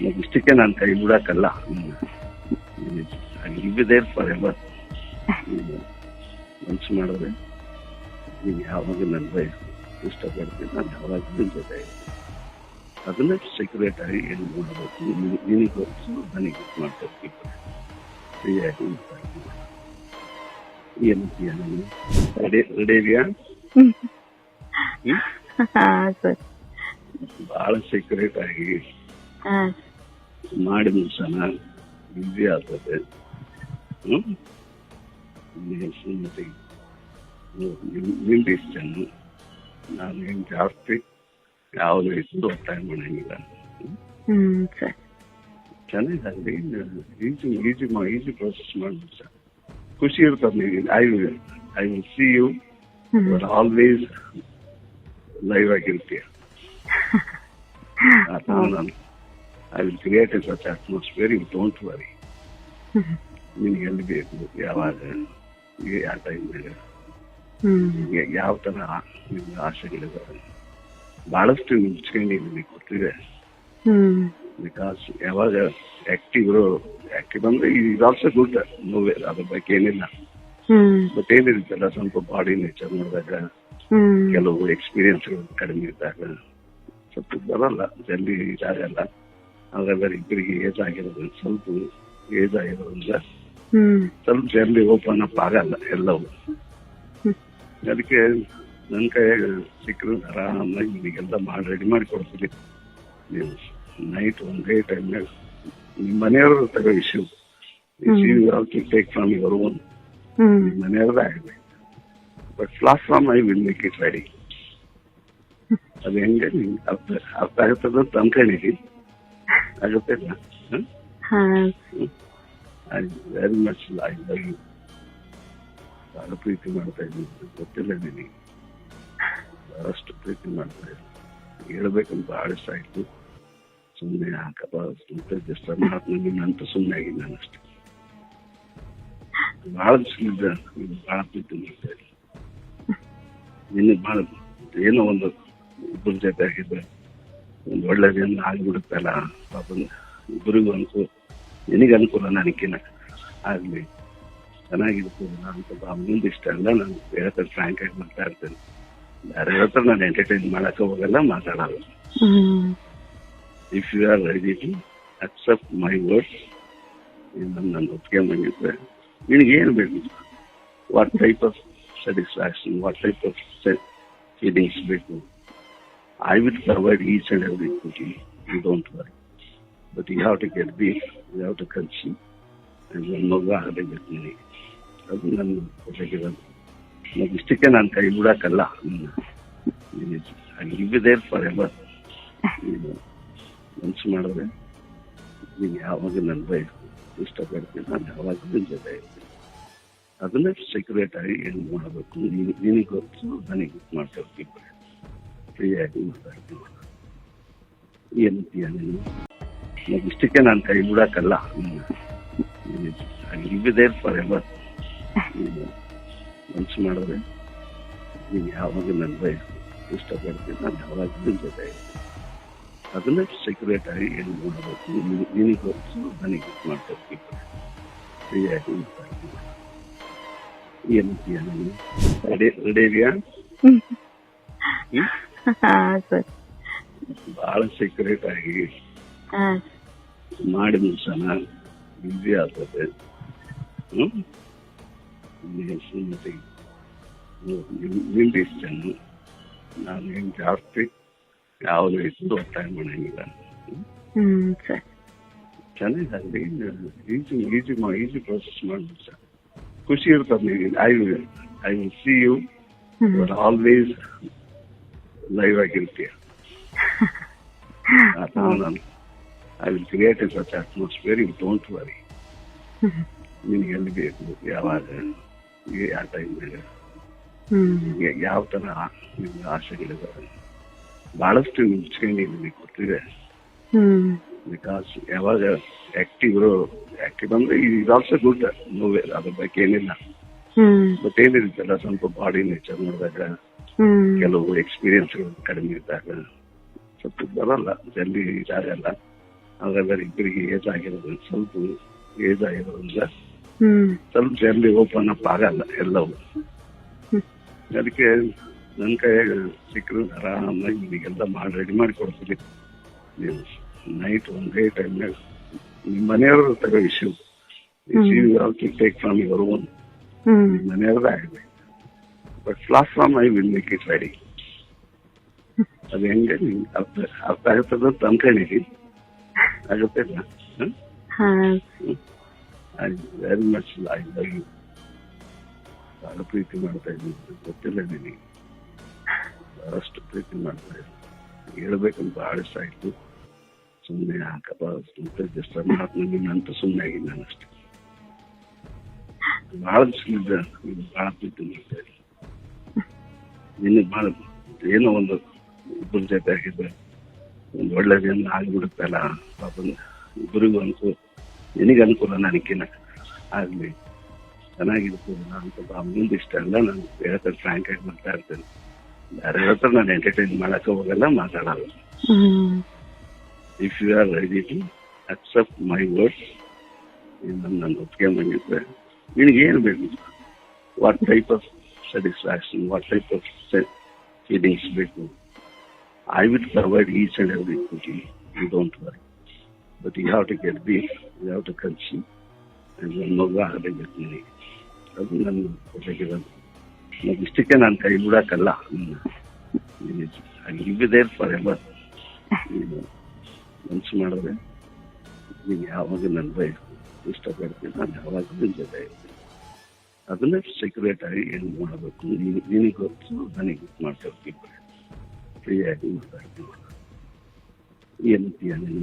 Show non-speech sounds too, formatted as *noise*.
ಇಷ್ಟಕ್ಕೆ ನಾನು ಕೈ ಬಿಡಕ್ಕಲ್ಲ ದೇರ್ ಫಾರ್ ಎವರ್ ಮನ್ಸು ಮಾಡಿದ್ರೆ ನೀನು ಯಾವಾಗ ನನ್ನ ಬೈಕ್ ಇಷ್ಟಪಡ್ತೀನಿ ನಾನು ಯಾವಾಗ ನಿಮ್ಮ ಜೊತೆ. ಅದನ್ನ ಸೆಕ್ಯೂರೇಟ್ ಆಗಿ ಏನು ಮಾಡಬೇಕು? ನಿನಗೆ- ಗೊತ್ತು ನನಗೆ ಗೊತ್ತು ಮಾಡ್ಕೊಳ್ತೀವಿ ಫ್ರೀಯಾಗಿ ಏನಂತೀಯ ನಾನು? ರೆಡಿ ರೆಡಿ ಹ್ಮ್? ಹಾ ಸರ್. ಬಹಳ ಸೀಕ್ರೆಟ್ ಆಗಿ. ಮಾಡಿ ಮುಗಿಸೋಣ ಈಸಿ ಆಗ್ತದೆ. ಹ್ಮ್? ನೀನು ಸುಮ್ಮನೆ ನಿನ್ನ ಡಿಸಿಷನ್ ನಾನು ಏನು ಜಾಸ್ತಿ ಯಾವುದು ಇದ್ದು ಒತ್ತಾಯ ಮಾಡಂಗಿಲ್ಲ. ಹ್ಮ್? ಸರ್. ಚೆನ್ನಾಗಿದೆ. ಈಸಿ ಈಸಿ ಈಸಿ ಪ್ರೊಸೆಸ್ ಮಾಡ್ಬಿಟ್ಟು ಸರ್. ಖುಷಿ ಇರ್ತದೆ ನೀವು I will I will see you what but always live ಆಗಿರ್ತೀಯ. *laughs* ಆ ಥರ ನಾನು I will create a such atmosphere you don't worry ನಿನಗೆ ಎಲ್ಲಿ ಬೇಕು? ಯಾವಾಗ? ಯಾವ ಟೈಮ್ನಾಗ ಯಾವ ಥರ ನಿಮ್ಗೆ ಆಸೆಗಳಿದಾವೆ ಬಹಳಷ್ಟು ನಿಮಗೆ ಕೊಟ್ಟಿದೆ. ಹ್ಮ್. ಬಿಕಾಸ್ ಯಾವಾಗ ಆಕ್ಟಿವ್ ಆಕ್ಟಿವ್ ಅಂದ್ರೆ ಇಸ್ ಆಲ್ಸೋ ಗುಡ್ ನೋವೇ ಅದ್ರ ಬಗ್ಗೆ ಏನಿಲ್ಲ. ಬಟ್ ಏನಿರುತ್ತಲ್ಲ ಸ್ವಲ್ಪ ಬಾಡಿ ನೇಚರ್ ನೋಡಿದಾಗ ಕೆಲವು ಎಕ್ಸ್ಪೀರಿಯನ್ಸ್ ಕಡಿಮೆ ಇದ್ದಾಗ ಸ್ವಲ್ಪ ಬರಲ್ಲ ಜಲ್ದಿ ಇದಾಗಲ್ಲ. ಅದ್ರೆಲ್ಲ ಇಬ್ಬರಿಗೆ ಏಜ್ ಆಗಿರೋದು ಸ್ವಲ್ಪ ಏಜ್ ಆಗಿರೋದ್ರಿಂದ ಸ್ವಲ್ಪ ಜಲ್ದಿ ಓಪನ್ ಅಪ್ ಆಗಲ್ಲ ಎಲ್ಲವೂ. ಅದಕ್ಕೆ ನನ್ನ ಕೈ ಸಿಕ್ಕರು ಆರಾಮಾಗಿ ನಿಮಗೆಲ್ಲ ಮಾಡಿ ರೆಡಿ ಮಾಡಿ ಕೊಡ್ತೀನಿ. ನೀವು ನೈಟ್ ಒಂದೇ ಟೈಮ್ನಾಗ ನಿಮ್ಮ ಮನೆಯವ್ರ ತಗೋ issue to take from your own ನಿಮ್ಮ ಮನೆಯವ್ರದ್ದು ಆಗಬೇಕು. But platform I will make it ready ಅದು ಹೆಂಗೆ ನಿಮ್ಗೆ ಅರ್ಥ ಅರ್ಥ ಆಗುತ್ತದ ಅಂತ ಅನ್ಕೊಂಡಿರಿ ಹಾ. I very much I love you ಬಹಳ ಪ್ರೀತಿ ಮಾಡ್ತಾ ಇದ್ದೀನಿ. ಗೊತ್ತಿಲ್ಲ ನಿನಗೆ. ಬಹಳಷ್ಟು ಪ್ರೀತಿ ಮಾಡ್ತಾ ಇದ್ದೀನಿ. ಹೇಳ್ಬೇಕಂತ ಬಹಳ ಇಷ್ಟ ಆಯ್ತು. ಸುಮ್ಮನೆ ಹಾಕಪ್ಪ ಸುಮ್ಮನೆ ಡಿಸ್ಟರ್ಬ್ ಮಾಡ್ತೀನಿ ನೀನಂತ ಸುಮ್ಮನೆ ಆಗಿದ್ದು ನಾನು ಅಷ್ಟೇ. ಬಹಳ ನೀನು ಬಹಳ ಪ್ರೀತಿ ಮಾಡ್ತಾ ಇದ್ದೀನಿ. ನಿನಗೆ ಬಹಳ ಏನೋ ಒಂದು ಇಬ್ಬರ ಜೊತೆ ಆಗಿದ್ರೆ ಒಂದು ಒಳ್ಳೆಯದೇನು ಆಗಿಬಿಡುತ್ತಲ್ಲ? ಪಾಪ ಗುರಿಗೂ ಅನುಕೂಲ ನಿನಗೆ ಅನುಕೂಲ ನನಗಿನ್ನ ಆಗ್ಲಿ ಚೆನ್ನಾಗಿರ್ತದಲ್ಲ ಅಂತ ಭಾವನೆಯಿಂದ ಇಷ್ಟ ಅಲ್ಲ, ನಾನು ಹೇಳ್ತಾರೆ ಫ್ರಾಂಕ್ ಆಗಿ ಮಾತಾಡ್ತೇನೆ ಯಾರ ಹತ್ರ ನಾನು ಎಂಟರ್ಟೈನ್ ಮಾಡಕ್ಕೆ ಹೋಗಲ್ಲ, ಮಾತಾಡಲ್ಲ. If you are ready to accept my words ನನ್ನ ಒಪ್ಪಿಗೆ ಮಾಡಿದ್ರೆ ನಿನಗೇನು ಬೇಕು? What type of satisfaction what type of feelings ಬೇಕು? I will provide each and every you don't worry but have to to get beef you have to and ನನ್ನ ಮಗು ಆಗಲೇಬೇಕು ನನಗೆ ಅದು ನನ್ನ ಕೊಟ್ಟಿರೋದು ನನಗೆ ಇಷ್ಟಕ್ಕೆ ನಾನು ಕೈ ಬಿಡಕ್ಕಲ್ಲ ಇವ್ ದೇರ್ ಫಾರ್ ಎವರ್ ನೀನು ಮನ್ಸು ಮಾಡಿದ್ರೆ ನೀನು ಯಾವಾಗ ನನ್ನ ವೈಫ್ ಇಷ್ಟಪಡ್ತೀನಿ. ನಾನು ಯಾವಾಗ ನಿನ್ನ ಜೊತೆ ಇರ್ತೀನಿ ಅದನ್ನೇ ಸೀಕ್ರೆಟ್ ಆಗಿ ಏನು ಮಾಡಬೇಕು? ನೀನು ನಿನಗೆ ಗೊತ್ತು. ನನಗೆ ಗೊತ್ತು ಮಾಡ್ಕೊಳ್ತೀವಿ ಫ್ರೀಯಾಗಿ ಮಾತಾಡ್ತೀವಿ. ಏನು ನೀನು ನನಗೆ ಇಷ್ಟಕ್ಕೆ ನಾನು ಕೈ ದೇರ್ ಫಾರ್ ಎವರ್ ನೀನು ಮನ್ಸು ಮಾಡಿದ್ರೆ ನೀನು ಯಾವಾಗ ನನ್ನ ಇಷ್ಟಪಡ್ತೀನಿ. ನಾನು ಯಾವಾಗ ನಿಮ್ಮ ಜೊತೆ ಅದನ್ನ ಸೆಕ್ಯುರೇಟ್ ಆಗಿ ಏನು ಮಾಡಬೇಕು ನಿನಗೆ- ಗೊತ್ತು ನನಗೆ ಗೊತ್ತು ಮಾಡ್ಕೊಳ್ತೀವಿ ಫ್ರೀಯಾಗಿ ಏನಂತೀಯ ನೀನು ರೆಡಿ ರೆಡಿ ಇದೆಯಾ ಸರ್. ಬಹಳ ಸೀಕ್ರೆಟ್ ಆಗಿ ಮಾಡಿ ಮುಗಿಸೋಣ ಈಸಿ ಆಗ್ತದೆ. ನಿಮ್ದು ನೀನು ಸುಮ್ಮನೆ ನಿನ್ನ ಡಿಸಿಷನ್ ನಾನು ಏನು ಜಾಸ್ತಿ ಯಾವುದು ಇದ್ದು ಒತ್ತಾಯ ಮಾಡಂಗಿಲ್ಲ. ಹ್ಮ್? ಈಜಿ ಈಜಿ ಈಸಿ ಪ್ರೊಸೆಸ್ ಮಾಡ್ಬಿಟ್ಟು ಸರ್. ಖುಷಿ ಇರ್ತದೆ. I will I will see you always live ಆಗಿರ್ತೀಯ *laughs* *laughs* ಆ I will create a such atmosphere you don't worry ನಿನಗೆ ಎಲ್ಲಿ ಬೇಕು ಯಾವಾಗ? ಯಾವ ಟೈಮ್ನಾಗ ಯಾವ ಥರ ನಿಮ್ಗೆ ಆಸೆಗಳಿದಾವೆ? ಬಹಳಷ್ಟು ನಿಮ್ಸ್ಕೊಂಡಿದ್ದೀನಿ ಕೊಟ್ಟಿದೆ. ಬಿಕಾಸ್ ಯಾವಾಗ ಆಕ್ಟಿವ್ ಆಕ್ಟಿವ್ ಅಂದ್ರೆ ಇಸ್ ಆಲ್ಸೋ ಗುಡ್ ನೋವೇ ಅದ್ರ ಬಗ್ಗೆ ಏನಿಲ್ಲ. ಬಟ್ ಏನಿರುತ್ತಲ್ಲ ಸ್ವಲ್ಪ ಬಾಡಿ ನೇಚರ್ ನೋಡಿದಾಗ ಕೆಲವು ಎಕ್ಸ್ಪೀರಿಯನ್ಸ್ ಕಡಿಮೆ ಇದ್ದಾಗ ಸ್ವಲ್ಪ ಬರಲ್ಲ ಜಲ್ದಿ ಇದಾಗಲ್ಲ ಹಾಗಾದ್ರೆ ಇಬ್ಬರಿಗೆ ಏಜ್ ಆಗಿರೋದ್ರಿಂದ ಸ್ವಲ್ಪ ಏಜ್ ಆಗಿರೋದ್ರಿಂದ ಸ್ವಲ್ಪ ಜಲ್ದಿ ಓಪನ್ ಅಪ್ ಆಗಲ್ಲ ಎಲ್ಲವೂ. ಅದಕ್ಕೆ ನನ್ನ ಕೈ ಸಿಕ್ಕರು ಆರಾಮಾಗಿ ನಿಮಗೆಲ್ಲ ಮಾಡಿ ರೆಡಿ ಮಾಡಿ ಕೊಡ್ತೀನಿ. ನೀವು ನೈಟ್ ಒಂದೇ ಟೈಮ್ನಾಗ ನಿಮ್ಮ ಮನೆಯವ್ರ ತಗೋ issue. Issue take from your own ಮನೆಯವ್ರದ್ದು ಆಗಬೇಕು but platform I will make it ready ಅದು ಹೆಂಗೆ? ನಿಮ್ಗೆ ಅರ್ಥ ಅರ್ಥ ಆಗುತ್ತದ ಅಂತ ಅನ್ಕೊಂಡಿರಿ ಆಗುತ್ತೆ ಹಾ. I very much I love you ಬಹಳ ಪ್ರೀತಿ ಮಾಡ್ತಾ ಇದ್ದೀನಿ. ಗೊತ್ತಿಲ್ಲ ನಿನಗೆ. ಬಹಳಷ್ಟು ಪ್ರೀತಿ ಮಾಡ್ತಾ ಇದ್ದೀನಿ. ಹೇಳ್ಬೇಕಂತ ಬಹಳ ಇಷ್ಟ ಆಯ್ತು. ಸುಮ್ಮನೆ ಹಾಕಪ್ಪ. ಮತ್ತೆ ಡಿಸ್ಟರ್ಬ್ ಮಾಡ್ತೀನಿ ಅಂತ ಸುಮ್ಮನೆ ಆಗಿದ್ದು ನಾನು ಅಷ್ಟೇ. ಬಹಳ ದಿವಸದಿಂದ ನೀನು ಬಹಳ ಪ್ರೀತಿ ಮಾಡ್ತಾ ಇದ್ದೀನಿ. ನಿನಗೆ ಬಹಳ ಏನೋ ಒಂದು ಇಬ್ಬರ ಜೊತೆ ಆಗಿದ್ರೆ ಒಂದು ಒಳ್ಳೇದೇನು ಆಗಿಬಿಡುತ್ತಲ್ಲ, ಪಾಪ ಇಬ್ಬರಿಗೂ ಅನುಕೂಲ ನಿನಗೆ ಅನುಕೂಲ ನನಗಿನ್ನ ಆಗಲಿ ಚೆನ್ನಾಗಿರ್ತದಲ್ಲ ನಾನು ಸ್ವಲ್ಪ ಮುಂದೆ ಇಷ್ಟ ಅಲ್ಲ, ನಾನು ಹೇಳ್ತಾರೆ ಫ್ರಾಂಕ್ ಆಗಿ ಮಾಡ್ತಾ ಇರ್ತೇನೆ. ಬೇರೆ ಹೇಳ್ತಾರೆ ನಾನು ಎಂಟರ್ಟೈನ್ ಮಾಡಕ್ಕೆ ಹೋಗಲ್ಲ, ಮಾತಾಡಲ್ಲ. If you are ready to accept my words ನಾನು ಒಪ್ಕೊಂಡ್ ಬಂದಿದ್ದೆ ನಿನಗೇನು ಬೇಕು? What type of satisfaction what type of feelings ಬೇಕು I will provide each and every you don't worry but you have to get beef you have to ಕನ್ಸಿ ನನ್ನ ಮಗು ನಿನಗೆ ಅದು ನನ್ನ ಕೊಟ್ಟಿರೋದು ನನಗೆ ಇಷ್ಟಕ್ಕೆ ನಾನು ಕೈ ಬಿಡಕ್ಕಲ್ಲ ಇವಿದೆ ಫಾರ್ ಎವರ್ ಮನ್ಸು ಮಾಡಿದ್ರೆ ನೀನು ಯಾವಾಗ ನನ್ನ ಬಯಸ್ ಇಷ್ಟಪಡ್ತೀನಿ ನಾನು ಯಾವಾಗ ನಿನ್ನ ಜೊತೆ ಇರ್ತೀನಿ ಅದನ್ನೇ ಸೆಕ್ಯುರೇಟ್ ಆಗಿ ಏನು ಮಾಡಬೇಕು? ನೀನು ನಿನಗೆ ಗೊತ್ತು, ನನಗೆ ಗೊತ್ತು ಫ್ರೀ ಫ್ರೀಯಾಗಿ ಮಾತಾಡ್ತೀವಿ ಏನಂತೀಯ ನೀನು?